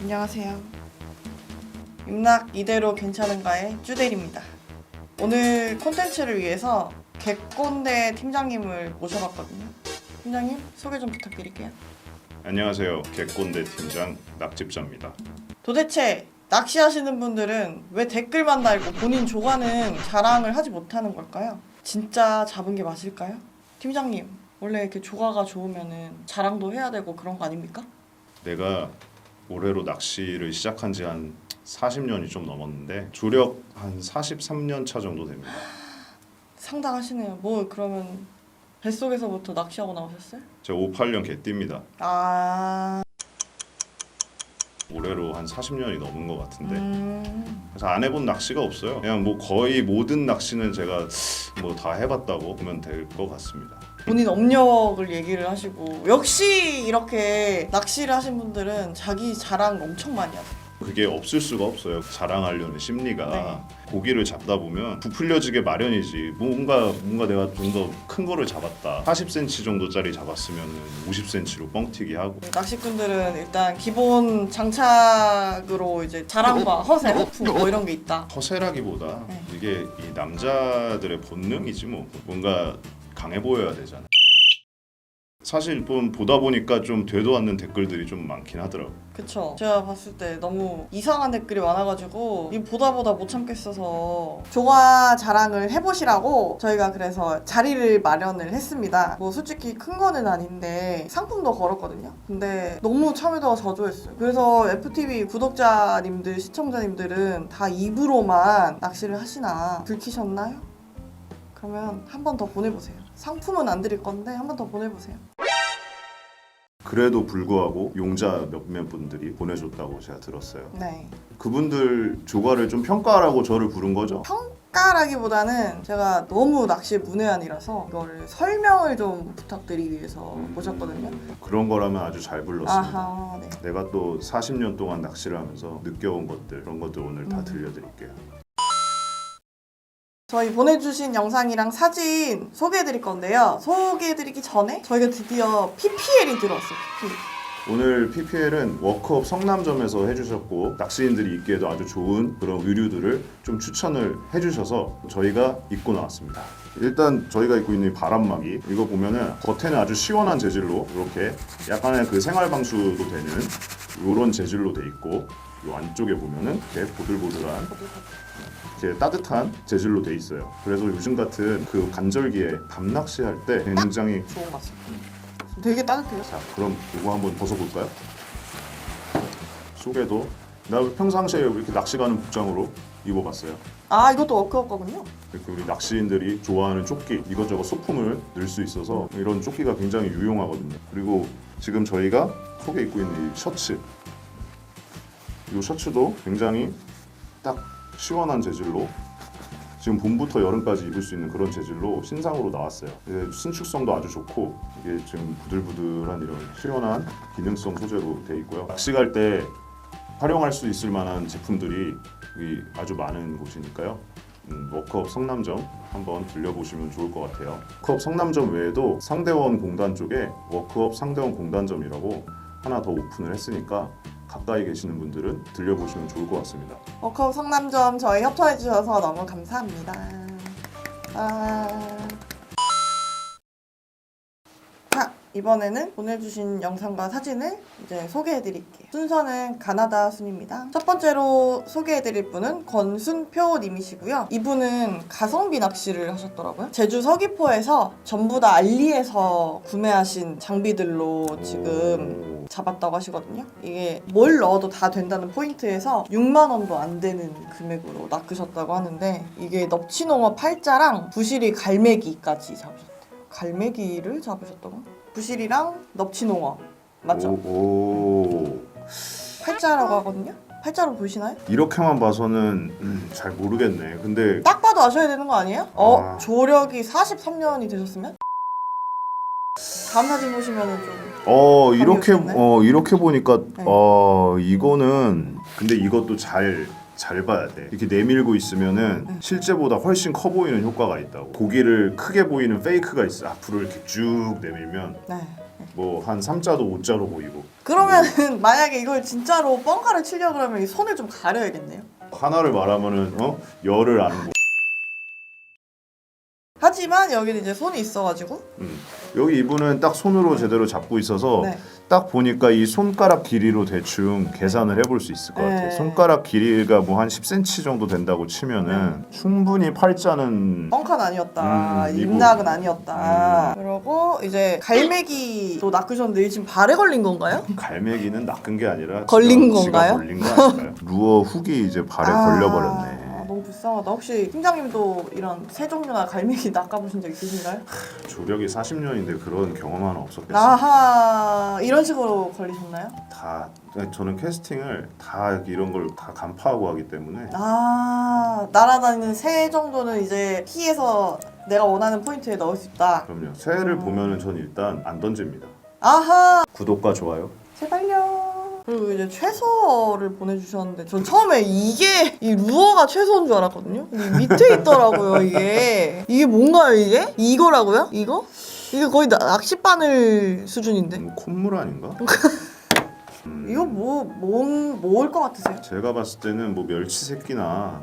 안녕하세요. 육락 이대로 괜찮은가의 쭈델입니다. 오늘 콘텐츠를 위해서 개꼰대 팀장님을 모셔봤거든요. 팀장님 소개 좀 부탁드릴게요. 안녕하세요. 개꼰대 팀장 낙집자입니다. 도대체 낚시하시는 분들은 왜 댓글만 달고 본인 조과는 자랑을 하지 못하는 걸까요? 진짜 잡은 게 맞을까요? 팀장님 원래 이렇게 조과가 좋으면은 자랑도 해야 되고 그런 거 아닙니까? 내가 올해로 낚시를 시작한 지 한 40년이 좀 넘었는데 조력 한 43년 차 정도 됩니다. 상당하시네요. 뭐 그러면 뱃속에서부터 낚시하고 나오셨어요? 제가 58년 개띠입니다. 아, 올해로 한 40년이 넘은 것 같은데 음, 그래서 안 해본 낚시가 없어요. 그냥 뭐 거의 모든 낚시는 제가 뭐 다 해봤다고 보면 될 것 같습니다. 본인 업력을 얘기를 하시고 역시 이렇게 낚시를 하신 분들은 자기 자랑 엄청 많이 하세요. 그게 없을 수가 없어요. 자랑하려는 심리가 네. 고기를 잡다 보면 부풀려지게 마련이지. 뭔가 뭔가 내가 좀 더 큰 거를 잡았다. 40cm 정도짜리 잡았으면 50cm로 뻥튀기 하고 낚시꾼들은 일단 기본 장착으로 이제 자랑과 허세, 호프 뭐 이런 게 있다. 허세라기보다 네. 이게 이 남자들의 본능이지 뭐 뭔가 강해 보여야 되잖아. 사실 좀 보다 보니까 좀 되도 않는 댓글들이 좀 많긴 하더라고. 그쵸. 제가 봤을 때 너무 이상한 댓글이 많아가지고 이 보다 보다 못 참겠어서 조화 자랑을 해보시라고 저희가 그래서 자리를 마련을 했습니다. 뭐 솔직히 큰 거는 아닌데 상품도 걸었거든요. 근데 너무 참여도가 저조했어요. 그래서 FTV 구독자님들, 시청자님들은 다 입으로만 낚시를 하시나 들키셨나요? 그러면 한 번 더 보내보세요. 상품은 안 드릴 건데 한 번 더 보내보세요. 그래도 불구하고 용자 몇몇 분들이 보내줬다고 제가 들었어요. 네. 그분들 조과를 좀 평가하라고 저를 부른 거죠. 평가라기보다는 제가 너무 낚시에 문외한이라서 이거를 설명을 좀 부탁드리기 위해서 모셨거든요. 그런 거라면 아주 잘 불렀습니다. 아하, 네. 내가 또 40년 동안 낚시를 하면서 느껴온 것들 그런 것들 오늘 다 음. 들려드릴게요. 저희 보내주신 영상이랑 사진 소개해드릴 건데요. 소개해드리기 전에 저희가 드디어 PPL이 들어왔어요. PPL. 오늘 PPL은 워크업 성남점에서 해주셨고 낚시인들이 입기에도 아주 좋은 그런 의류들을 좀 추천을 해주셔서 저희가 입고 나왔습니다. 일단 저희가 입고 있는 이 바람막이 이거 보면은 겉에는 아주 시원한 재질로 이렇게 약간의 그 생활 방수도 되는 이런 재질로 돼 있고 이 안쪽에 보면은 이렇게 보들보들한 이렇게 따뜻한 재질로 돼 있어요. 그래서 요즘 같은 그 간절기에 밤 낚시 할 때 굉장히 좋은 것 같습니다. 되게 따뜻해요. 자, 그럼 이거 한번 벗어볼까요? 속에도 나 평상시에 이렇게 낚시 가는 복장으로 입어봤어요. 아, 이것도 워크업 거군요. 이렇게 우리 낚시인들이 좋아하는 조끼 이것저것 소품을 넣을 수 있어서 이런 조끼가 굉장히 유용하거든요. 그리고 지금 저희가 속에 입고 있는 이 셔츠 이 셔츠도 굉장히 딱 시원한 재질로 지금 봄부터 여름까지 입을 수 있는 그런 재질로 신상으로 나왔어요. 이게 신축성도 아주 좋고 이게 지금 부들부들한 이런 시원한 기능성 소재로 돼 있고요. 낚시 갈 때 활용할 수 있을 만한 제품들이 아주 많은 곳이니까요. 음, 워크업 성남점 한번 들려보시면 좋을 것 같아요. 워크업 성남점 외에도 상대원 공단 쪽에 워크업 상대원 공단점이라고 하나 더 오픈을 했으니까 가까이 계시는 분들은 들려보시면 좋을 것 같습니다. 워크업 성남점 저희 협찬해 주셔서 너무 감사합니다. 아... 이번에는 보내주신 영상과 사진을 이제 소개해드릴게요. 순서는 가나다 순입니다. 첫 번째로 소개해드릴 분은 권순표님이시고요. 이분은 가성비 낚시를 하셨더라고요. 제주 서귀포에서 전부 다 알리에서 구매하신 장비들로 지금 잡았다고 하시거든요. 이게 뭘 넣어도 다 된다는 포인트에서 6만 원도 안 되는 금액으로 낚으셨다고 하는데 이게 넙치농어 팔자랑 부시리 갈매기까지 잡으셨대요. 갈매기를 잡으셨다고? 부시리랑 넙치농어 맞죠? 오, 오. 팔자라고 하거든요. 팔자로 보이시나요? 이렇게만 봐서는 음, 잘 모르겠네. 근데 딱 봐도 아셔야 되는 거 아니에요? 어 아. 조력이 43년이 되셨으면? 다음 사진 보시면은 좀 어 이렇게 있었네. 어 이렇게 보니까 네. 어 이거는 근데 이것도 잘 잘 봐야 돼. 이렇게 내밀고 있으면은 네. 실제보다 훨씬 커 보이는 효과가 있다고. 고기를 크게 보이는 페이크가 있어. 앞으로 이렇게 쭉 내밀면 네. 뭐 한 3자도 5자로 보이고 그러면은 만약에 이걸 진짜로 뻥카를 치려 그러면 이 손을 좀 가려야겠네요. 하나를 말하면은 어 열을 안 보. 하지만 여기는 이제 손이 있어가지고 음. 여기 이분은 딱 손으로 제대로 잡고 있어서 네. 딱 보니까 이 손가락 길이로 대충 계산을 해볼 수 있을 것 네. 같아요. 손가락 길이가 뭐 한 10cm 정도 된다고 치면은 충분히 팔자는 뻥카는 아니었다. 음, 이거. 입낙은 아니었다. 그러고 이제 갈매기도 낚으셨는데 지금 발에 걸린 건가요? 갈매기는 낚은 게 아니라 걸린 지가- 지가 건가요? 걸린 거 아닐까요? 루어 훅이 이제 발에 아, 걸려버렸네. 불쌍하다. 혹시 팀장님도 이런 새 종류나 갈매기 낚아보신 적 있으신가요? 조력이 40년인데 그런 경험 하나 없었겠어요. 아하 이런 식으로 걸리셨나요? 다 저는 캐스팅을 다 이런 걸 다 간파하고 하기 때문에 아 날아다니는 새 정도는 이제 키에서 내가 원하는 포인트에 넣을 수 있다. 그럼요. 새해를 보면은 전 일단 안 던집니다. 아하 구독과 좋아요. 제발요. 그리고 이제 최소를 보내주셨는데 전 처음에 이게 이 루어가 최소인 줄 알았거든요. 근데 밑에 있더라고요 이게 이게 뭔가요 이게? 이거라고요? 이거? 이게 거의 나- 낚싯바늘 수준인데 음, 콧물 아닌가? 음, 이거 뭐뭔 뭐일 것 같으세요? 제가 봤을 때는 뭐 멸치 새끼나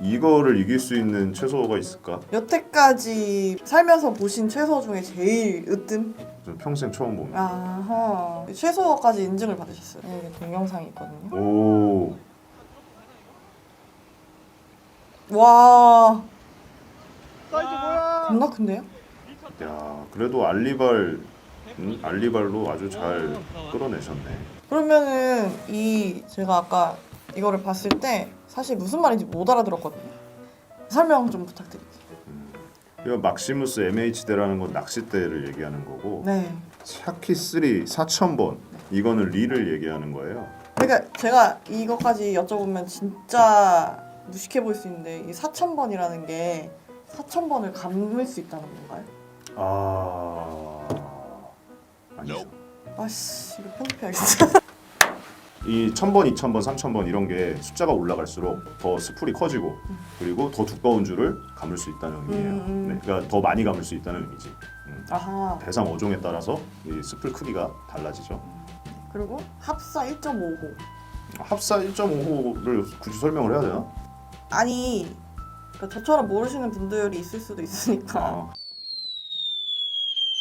이거를 이길 수 있는 채소가 있을까? 여태까지 살면서 보신 최소 중에 제일 으뜸? 저 평생 처음 봅니다. 아하 최소까지 인증을 받으셨어요. 네, 이게 동영상이 있거든요. 오, 와 사이즈 뭐야? 겁나 큰데요? 야 그래도 알리발 음, 알리발로 아주 잘 끌어내셨네. 그러면은 이 제가 아까 이거를 봤을 때 사실 무슨 말인지 못 알아들었거든요. 설명 좀 부탁드릴게요. 이거 막시무스 MH대라는 건 낚싯대를 얘기하는 거고 네. 샤키 3 4,000번 이거는 리를 얘기하는 거예요. 그러니까 제가 이것까지 여쭤보면 진짜 무식해 보일 수 있는데 이 4,000번이라는 게 4,000번을 감을 수 있다는 건가요? 아 아니죠. 아씨 이거 편집해야겠다. 이 1000번, 2000번, 3000번 이런 게 숫자가 올라갈수록 더 스풀이 커지고 그리고 더 두꺼운 줄을 감을 수 있다는 의미예요. 음, 음. 네, 그러니까 더 많이 감을 수 있다는 의미지. 음. 아하. 대상 어종에 따라서 이 스풀 크기가 달라지죠. 그리고 합사 1.5호. 합사 1.5호를 굳이 설명을 해야 되나? 아니 그러니까 저처럼 모르시는 분들이 있을 수도 있으니까. 아.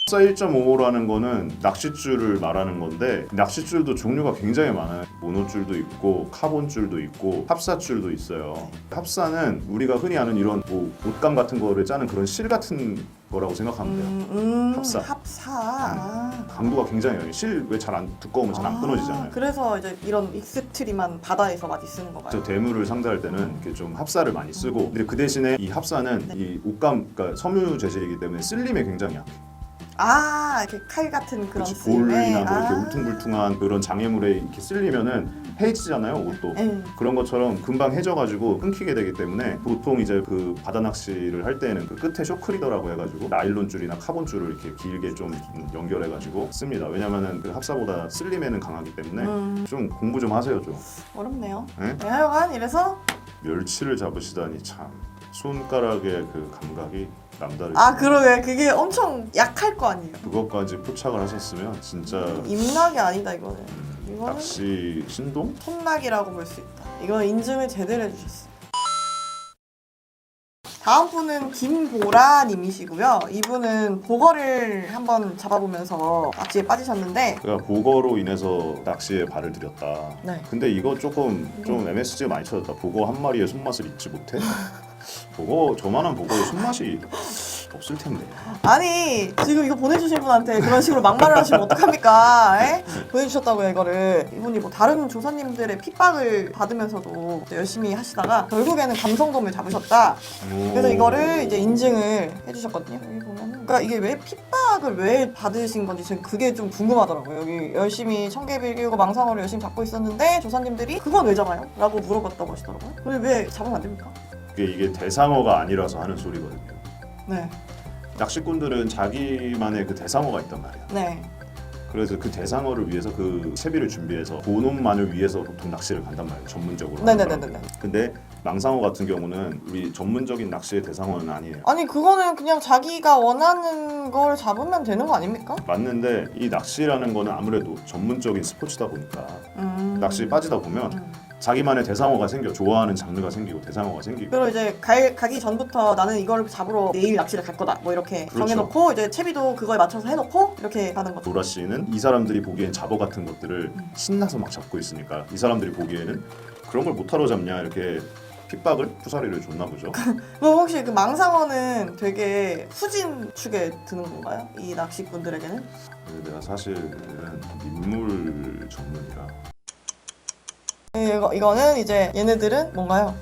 합사 1.5호라는 거는 낚싯줄을 말하는 건데 낚싯줄도 종류가 굉장히 많아요. 모노줄도 있고 카본줄도 있고 합사줄도 있어요. 합사는 우리가 흔히 아는 이런 뭐 옷감 같은 거를 짜는 그런 실 같은 거라고 생각하면 돼요. 음, 음, 합사. 합사. 아. 강도가 굉장히 강해요. 실 왜 잘 안 두꺼우면 잘 안 아, 끊어지잖아요. 그래서 이제 이런 익스트림한 바다에서 많이 쓰는 건가요? 저 대물을 상대할 때는 이렇게 좀 합사를 많이 쓰고 근데 그 대신에 이 합사는 네. 이 옷감 그러니까 섬유 재질이기 때문에 쓸림에 굉장히 약해. 아 이렇게 칼 같은 그런. 볼이나 뭐 이렇게 아. 울퉁불퉁한 그런 장애물에 이렇게 쓸리면은 해지잖아요 옷도 네. 그런 것처럼 금방 해져가지고 끊기게 되기 때문에 보통 이제 그 바다 낚시를 할 때는 그 끝에 쇼크리더라고 해가지고 나일론 줄이나 카본 줄을 이렇게 길게 좀 연결해가지고 씁니다 왜냐면은 그 합사보다 쓸림에는 강하기 때문에 음, 좀 공부 좀 하세요 좀 어렵네요. 네? 네, 하여간 이래서 멸치를 잡으시다니 참 손가락의 그 감각이 남다르죠 아 그러게 그게 엄청 약할 거 아니에요. 그것까지 포착을 하셨으면 진짜 입낙이 아니다 이거는. 이거는 낚시 신동? 손낙이라고 볼 수 있다. 이거 인증을 제대로 해주셨어요. 다음 분은 김보라님이시고요. 이분은 보거를 한번 잡아보면서 낚시에 빠지셨는데 제가 보거로 인해서 낚시에 발을 들였다. 네. 근데 이거 조금 좀 MSG가 많이 쳐졌다. 보거 한 마리의 손맛을 잊지 못해? 보거 저만한 보거의 손맛이 없을 텐데. 아니 지금 이거 보내주신 분한테 그런 식으로 막말을 하시면 어떡합니까? 에? 보내주셨다고요 이거를 이분이 뭐 다른 조사님들의 핍박을 받으면서도 열심히 하시다가 결국에는 감성돔을 잡으셨다 그래서 이거를 이제 인증을 해주셨거든요 여기 보면은 그러니까 이게 왜 핍박을 왜 받으신 건지 저는 그게 좀 궁금하더라고요 여기 열심히 청개비를 끼우고 망상어를 열심히 잡고 있었는데 조사님들이 그건 왜 잡아요? 라고 물어봤다고 하시더라고요 근데 왜 잡으면 안 됩니까? 이게, 대상어가 아니라서 하는 소리거든요. 네 낚시꾼들은 자기만의 그 대상어가 있단 말이야. 네. 그래서 그 대상어를 위해서 그 채비를 준비해서 본업만을 위해서 보통 낚시를 간단 말이에요. 전문적으로. 사람들은. 근데 망상어 같은 경우는 우리 전문적인 낚시의 대상어는 아니에요. 아니 그거는 그냥 자기가 원하는 걸 잡으면 되는 거 아닙니까? 맞는데 이 낚시라는 거는 아무래도 전문적인 스포츠다 보니까 음. 낚시에 빠지다 보면 음. 자기만의 대상어가 생겨 좋아하는 장르가 생기고 대상어가 생기고 그리고 이제 갈, 가기 전부터 나는 이걸 잡으러 내일 낚시를 갈 거다 뭐 이렇게 그렇죠. 정해놓고 이제 채비도 그거에 맞춰서 해놓고 이렇게 가는 거죠 도라 씨는 이 사람들이 보기엔 잡어 같은 것들을 음. 신나서 막 잡고 있으니까 이 사람들이 보기에는 그런 걸 못하러 잡냐 이렇게 핍박을 푸사리를 줬나 보죠. 그럼 혹시 그 망상어는 되게 후진 축에 드는 건가요? 이 낚시꾼들에게는? 근데 내가 사실은 민물 전문이라 이거, 이거는 이제 얘네들은 뭔가요?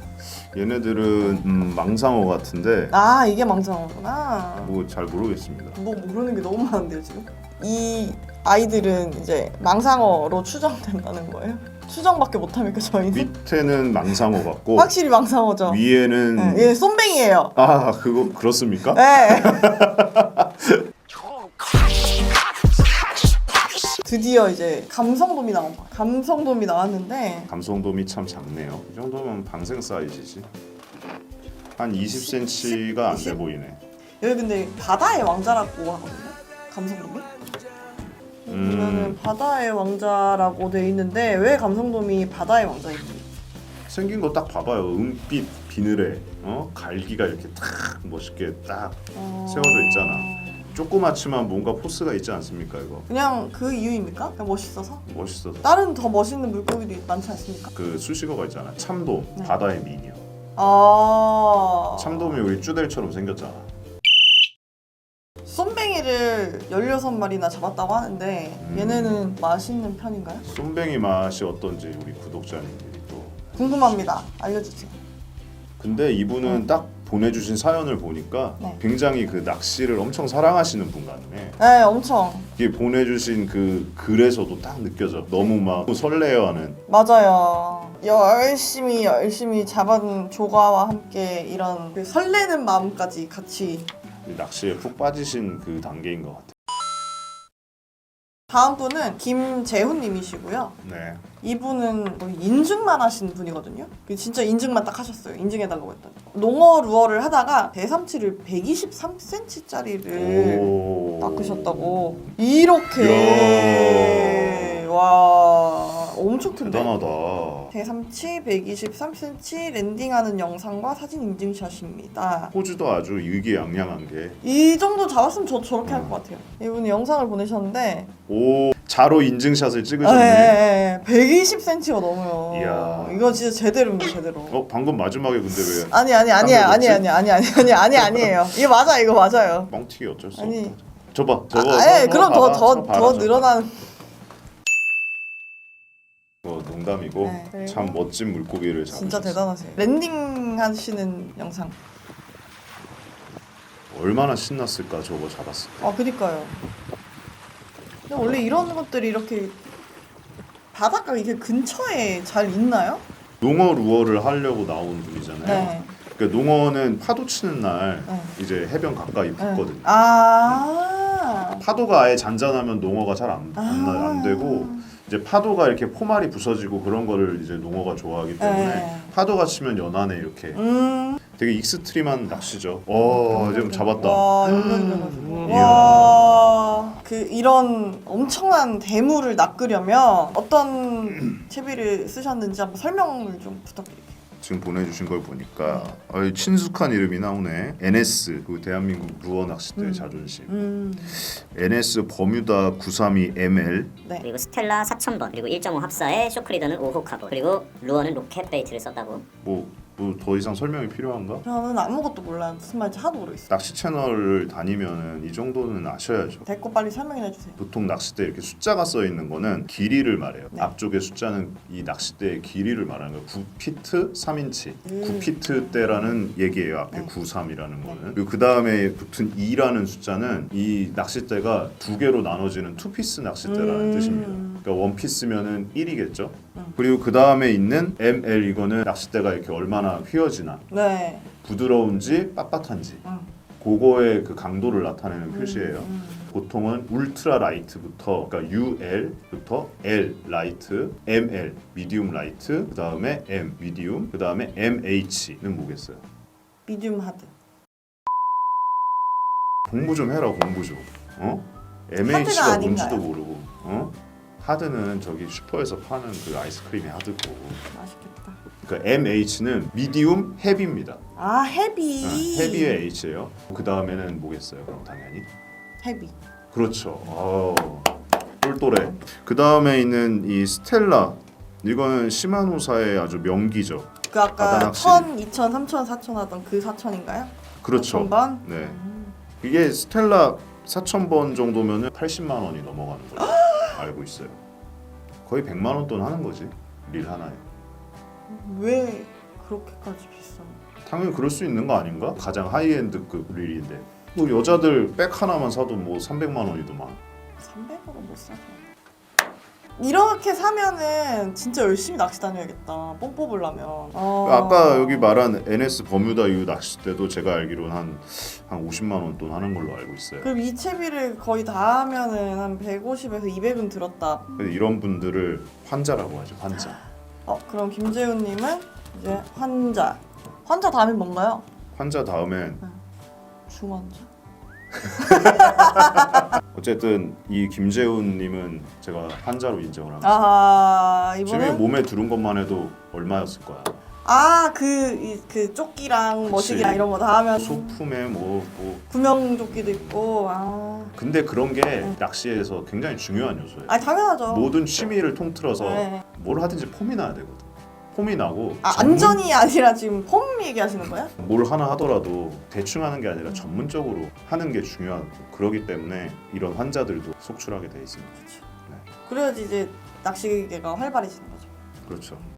얘네들은 음, 망상어 같은데 아 이게 망상어구나 뭐 잘 모르겠습니다. 뭐 모르는 게 너무 많은데요 지금? 이 아이들은 이제 망상어로 추정된다는 거예요? 추정밖에 못합니까 저희는? 밑에는 망상어 같고 확실히 망상어죠 위에는 네, 얘 쏨뱅이에요 아 그거 그렇습니까? 네. 드디어 이제 감성돔이 나온 거야. 감성돔이 나왔는데 감성돔이 참 작네요. 이 정도면 방생 사이즈지. 한 20cm가 안 돼 보이네. 여기 근데 바다의 왕자라고 하거든요. 감성돔이. 음. 보면은 바다의 왕자라고 돼 있는데 왜 감성돔이 바다의 왕자인지. 생긴 거 딱 봐봐요. 은빛 비늘에 어 갈기가 이렇게 탁 멋있게 딱 어... 세워져 있잖아. 조그맣지만 뭔가 포스가 있지 않습니까 이거? 그냥 그 이유입니까? 그냥 멋있어서? 멋있어서. 다른 더 멋있는 물고기도 많지 않습니까? 그 수식어가 있잖아. 참돔, 네. 바다의 미녀. 아. 참돔이 우리 쭈델처럼 생겼잖아. 쏨뱅이를 16마리나 잡았다고 하는데 음. 얘네는 맛있는 편인가요? 쏨뱅이 맛이 어떤지 우리 구독자님들이 또. 궁금합니다. 알려주세요. 근데 이분은 딱 보내주신 사연을 보니까 네. 굉장히 그 낚시를 엄청 사랑하시는 분 같네. 네, 엄청 이게 보내주신 그 글에서도 딱 느껴져. 너무 막 설레어하는. 맞아요. 열심히 열심히 잡은 조과와 함께 이런 그 설레는 마음까지 같이. 이 낚시에 푹 빠지신 그 단계인 것 같아. 다음 분은 김재훈님이시고요. 네. 이분은 거의 인증만 하신 분이거든요. 그 진짜 인증만 딱 하셨어요. 인증해달라고 했더니. 농어 루어를 하다가 대삼치를 123cm짜리를 오. 낚으셨다고. 이렇게 와 엄청 큰데. 대단하다. 대삼치 123cm 랜딩하는 영상과 사진 인증샷입니다. 포즈도 아주 의기양양한 게. 이 정도 잡았으면 저도 저렇게 할 것 같아요. 이분이 영상을 보내셨는데 오 자로 인증샷을 아, 찍으셨네. 예, 예, 120cm가 넘어요. 이야. 이거 진짜 제대로입니다, 제대로. 어 방금 마지막에 근데 왜 아니 아니 아니야 아니 아니 아니 아니 아니 아니 아니에요. 이거 맞아 이거 맞아요. 뻥튀기 어쩔 수 아니. 없다. 저봐 저거. 아, 예, 그럼 더 더 더. 늘어나는. 어, 농담이고 네, 참 멋진 물고기를 잡으셨어. 진짜 대단하세요. 랜딩 하시는 영상. 얼마나 신났을까 저거 잡았을 때. 아 그니까요. 근데 원래 이런 것들이 이렇게 바닷가 이게 근처에 잘 있나요? 농어 루어를 하려고 나온 분이잖아요. 네. 그러니까 농어는 파도 치는 날 네. 이제 해변 가까이 붙거든요. 네. 아. 파도가 아예 잔잔하면 농어가 잘안 안, 아. 안 되고 이제 파도가 이렇게 포말이 부서지고 그런 거를 이제 농어가 좋아하기 때문에 네. 파도가 치면 연안에 이렇게 음. 되게 익스트림한 낚시죠. 어, 지금 잡았다. 와. 음. 와, 그 이런 엄청난 대물을 낚으려면 어떤 채비를 쓰셨는지 한번 설명을 좀 부탁드릴게요. 지금 보내주신 걸 보니까 어, 친숙한 이름이 나오네. NS 그 대한민국 루어 낚시대의 음. 자존심. 음, NS 버뮤다 932 ML 네. 그리고 스텔라 4000번 그리고 1.5 합사에 쇼크리더는 5호 카본 그리고 루어는 로켓 베이트를 썼다고 뭐 뭐 더 이상 설명이 필요한가? 저는 아무것도 몰라요. 무슨 말인지 하나도 모르겠어요. 낚시 채널을 다니면은 이 정도는 아셔야죠. 됐고 빨리 설명해 주세요. 보통 낚싯대 이렇게 숫자가 써 있는 거는 길이를 말해요. 네. 앞쪽에 숫자는 이 낚싯대의 길이를 말하는 거예요. 9피트 3인치. 음. 9피트 대라는 얘기예요. 앞에 네. 93이라는 거는. 그리고 그 다음에 붙은 2라는 숫자는 이 낚싯대가 두 개로 나눠지는 투피스 낚싯대라는 음. 뜻입니다. 그러니까 원피스면은 1이겠죠. 음. 그리고 그 다음에 있는 ML 이거는 낚싯대가 이렇게 얼마나 휘어지나 네. 부드러운지 빳빳한지 음. 그거의 그 강도를 나타내는 표시예요. 음. 보통은 울트라 라이트부터 그러니까 UL부터 L 라이트, ML 미디움 라이트, 그 다음에 M 미디움, 그 다음에 MH는 뭐겠어요? 미디움 하드. 공부 좀 해라 공부 좀. 어? 하드가 MH가 아닌가요? 뭔지도 모르고. 어? 하드는 저기 슈퍼에서 파는 그 아이스크림이 하드고. 맛있겠다. 그러니까 MH는 미디움 헤비입니다. 아 헤비. 어, 헤비의 H예요. 그 다음에는 뭐겠어요? 그럼 당연히. 헤비. 그렇죠. 어, 똘똘해. 그 다음에 있는 이 스텔라. 이거는 시마노사의 아주 명기죠. 그 아까 바다낚시. 1000, 2000, 3000, 4000 하던 그 4000인가요? 그렇죠. 4000번? 네. 이게 스텔라 4,000번 정도면은 80만 원이 넘어가는 걸로 알고 있어요. 거의 100만 원 돈 하는 거지. 릴 하나에. 왜 그렇게까지 비싸? 당연히 그럴 수 있는 거 아닌가? 가장 하이엔드급 릴인데. 뭐 여자들 백 하나만 사도 뭐 300만 원이더만. 300으로 못 사죠. 이렇게 사면은 진짜 열심히 낚시 다녀야겠다. 뽕 뽑으려면. 어... 아까 여기 말한 NS 버뮤다 유 낚싯대도 제가 알기로는 한, 한 50만 원 돈 하는 걸로 알고 있어요. 그럼 이 채비를 거의 다 하면은 한 150에서 200은 들었다. 근데 이런 분들을 환자라고 하죠. 환자. 어 그럼 김재훈님은 이제 환자. 환자 다음이 뭔가요? 환자 다음엔 중환자. 어쨌든 이 김재훈님은 제가 환자로 인정을 합니다. 아 지금 이번엔 몸에 두른 것만 해도 얼마였을 거야. 아그그 그 조끼랑 머시기랑. 이런 거 다 하면 소품에 뭐, 뭐 구명 조끼도 있고 아, 근데 그런 게 낚시에서 굉장히 중요한 요소예요. 아 당연하죠. 모든 취미를 통틀어서 네. 뭘 하든지 폼이 나야 되거든. 폼이 나고 아 전문- 안전이 아니라 지금 폼 얘기하시는 거야? 뭘 하나 하더라도 대충 하는 게 아니라 전문적으로 하는 게 중요하고 그러기 때문에 이런 환자들도 속출하게 돼 있습니다. 그래야지 이제 낚시계가 활발해지는 거죠. 그렇죠.